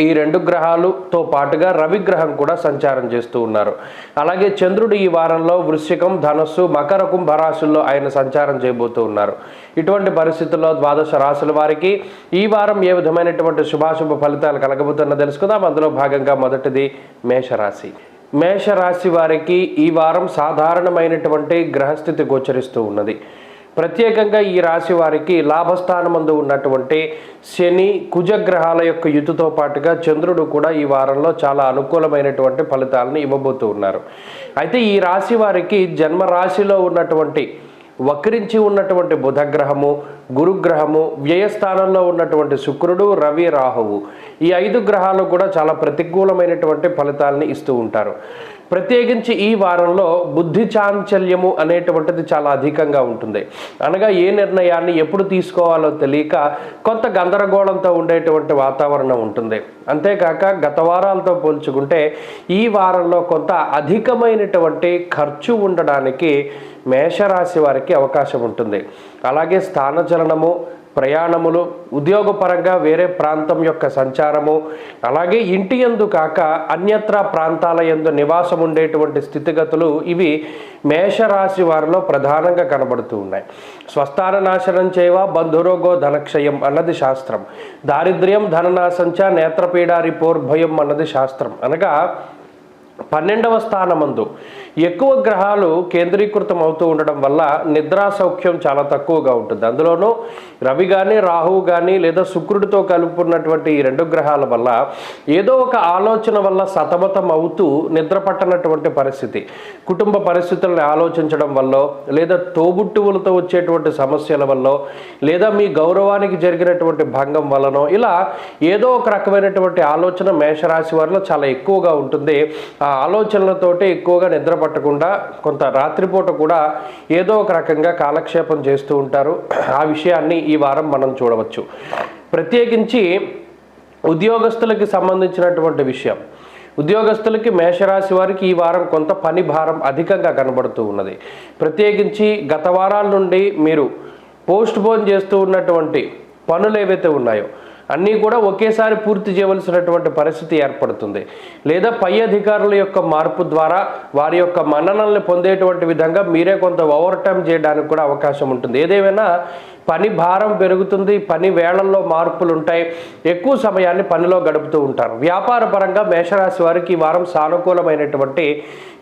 ఈ రెండు గ్రహాలతో పాటుగా రవి గ్రహం కూడా సంచారం చేస్తూ ఉన్నారు. అలాగే చంద్రుడు ఈ వారంలో వృశ్చికం ధనస్సు మకర కుంభ రాశుల్లో ఆయన సంచారం చేయబోతూ ఉన్నారు. ఇటువంటి పరిస్థితుల్లో ద్వాదశ రాశుల వారికి ఈ వారం ఏ విధమైనటువంటి శుభాశుభ ఫలితాలు కలగబోతున్నా తెలుసుకుందాం. అందులో భాగంగా మొదటిది మేషరాశి. మేషరాశి వారికి ఈ వారం సాధారణమైనటువంటి గ్రహస్థితి గోచరిస్తూ ఉన్నది. ప్రత్యేకంగా ఈ రాశి వారికి లాభస్థానమందు ఉన్నటువంటి శని కుజగ్రహాల యొక్క యుతితో పాటుగా చంద్రుడు కూడా ఈ వారంలో చాలా అనుకూలమైనటువంటి ఫలితాలను ఇవ్వబోతూ ఉన్నారు. అయితే ఈ రాశి వారికి జన్మ రాశిలో ఉన్నటువంటి వక్రించి ఉన్నటువంటి బుధగ్రహము గురుగ్రహము వ్యయస్థానంలో ఉన్నటువంటి శుక్రుడు రవి రాహువు. ఈ ఐదు గ్రహాలు కూడా చాలా ప్రతికూలమైనటువంటి ఫలితాలని ఇస్తూ ఉంటారు. ప్రత్యేకించి ఈ వారంలో బుద్ధి చాంచల్యము అనేటువంటిది చాలా అధికంగా ఉంటుంది. అనగా ఏ నిర్ణయాన్ని ఎప్పుడు తీసుకోవాలో తెలియక కొంత గందరగోళంతో ఉండేటువంటి వాతావరణం ఉంటుంది. అంతేకాక గత వారాలతో పోల్చుకుంటే ఈ వారంలో కొంత అధికమైనటువంటి ఖర్చు ఉండడానికి మేషరాశి వారికి అవకాశం ఉంటుంది. అలాగే స్థానచలనము ప్రయాణములు ఉద్యోగపరంగా వేరే ప్రాంతం యొక్క సంచారము అలాగే ఇంటి ఎందు కాక అన్యత్ర ప్రాంతాల ఎందు నివాసం ఉండేటువంటి స్థితిగతులు ఇవి మేషరాశి వారిలో ప్రధానంగా కనబడుతూ ఉన్నాయి. స్వస్థాన నాశనం చేయవా? బంధురోగో ధనక్షయం అన్నది శాస్త్రం. దారిద్ర్యం ధననాశంచ నేత్రపీడారి పోర్భయం అన్నది శాస్త్రం. అనగా పన్నెండవ స్థానమందు. ఎక్కువ గ్రహాలు కేంద్రీకృతం అవుతూ ఉండడం వల్ల నిద్రా సౌఖ్యం చాలా తక్కువగా ఉంటుంది. అందులోనూ రవి కానీ రాహువు కానీ లేదా శుక్రుడితో కలుపుకున్నటువంటి ఈ రెండు గ్రహాల వల్ల ఏదో ఒక ఆలోచన వల్ల సతమతం అవుతూ నిద్ర పట్టనటువంటి పరిస్థితి. కుటుంబ పరిస్థితులను ఆలోచించడం వల్ల లేదా తోబుట్టువులతో వచ్చేటువంటి సమస్యల వల్ల లేదా మీ గౌరవానికి జరిగినటువంటి భంగం వలనో ఇలా ఏదో ఒక రకమైనటువంటి ఆలోచన మేషరాశి వారిలో చాలా ఎక్కువగా ఉంటుంది. ఆ ఆలోచనలతోటి ఎక్కువగా నిద్ర పట్టకుండా కొంత రాత్రిపూట కూడా ఏదో ఒక రకంగా కాలక్షేపం చేస్తూ ఉంటారు. ఆ విషయాన్ని ఈ వారం మనం చూడవచ్చు. ప్రత్యేకించి ఉద్యోగస్తులకి సంబంధించినటువంటి విషయం. ఉద్యోగస్తులకి మేషరాశి వారికి ఈ వారం కొంత పని భారం అధికంగా కనబడుతూ ఉన్నది. ప్రత్యేకించి గత వారాల నుండి మీరు పోస్ట్ పోన్ చేస్తూ ఉన్నటువంటి పనులు ఏవైతే ఉన్నాయో అన్నీ కూడా ఒకేసారి పూర్తి చేయవలసినటువంటి పరిస్థితి ఏర్పడుతుంది. లేదా పై అధికారుల యొక్క మార్పు ద్వారా వారి యొక్క మన్ననల్ని పొందేటువంటి విధంగా మీరే కొంత ఓవర్ టైం చేయడానికి కూడా అవకాశం ఉంటుంది. ఏదేమైనా పని భారం పెరుగుతుంది పని వేళల్లో మార్పులు ఉంటాయి. ఎక్కువ సమయాన్ని పనిలో గడుపుతూ ఉంటారు. వ్యాపార పరంగా మేషరాశి వారికి ఈ వారం సానుకూలమైనటువంటి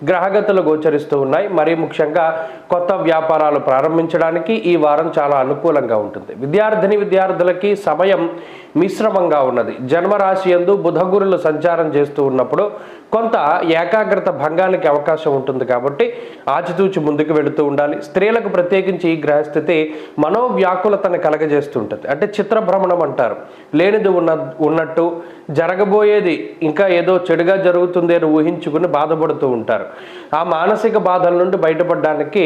గ్రహగతులు గోచరిస్తూ ఉన్నాయి. మరీ ముఖ్యంగా కొత్త వ్యాపారాలు ప్రారంభించడానికి ఈ వారం చాలా అనుకూలంగా ఉంటుంది. విద్యార్థిని విద్యార్థులకి సమయం మిశ్రమంగా ఉన్నది. జన్మరాశి ఎందు బుధగురులు సంచారం చేస్తూ ఉన్నప్పుడు కొంత ఏకాగ్రత భంగానికి అవకాశం ఉంటుంది కాబట్టి ఆచితూచి ముందుకు వెళుతూ ఉండాలి. స్త్రీలకు ప్రత్యేకించి ఈ గ్రహస్థితి మనోవ్యాకులతను కలగజేస్తుంటుంది. అంటే చిత్రభ్రమణం అంటారు. లేనిది ఉన్న ఉన్నట్టు జరగబోయేది ఇంకా ఏదో చెడుగా జరుగుతుంది అని ఊహించుకుని బాధపడుతూ ఉంటారు. ఉంటారు ఆ మానసిక బాధల నుండి బయటపడడానికి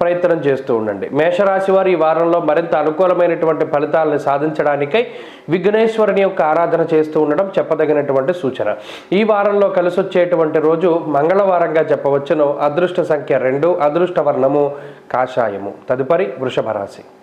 ప్రయత్నం చేస్తూ ఉండండి. మేషరాశి వారు ఈ వారంలో మరింత అనుకూలమైనటువంటి ఫలితాలను సాధించడానికై విఘ్నేశ్వరుని యొక్క ఆరాధన చేస్తూ ఉండడం చెప్పదగినటువంటి సూచన. ఈ వారంలో కలిసి వచ్చేటువంటి రోజు మంగళవారంగా చెప్పవచ్చును. అదృష్ట సంఖ్య రెండు అదృష్ట వర్ణము కాషాయము. తదుపరి వృషభ రాశి.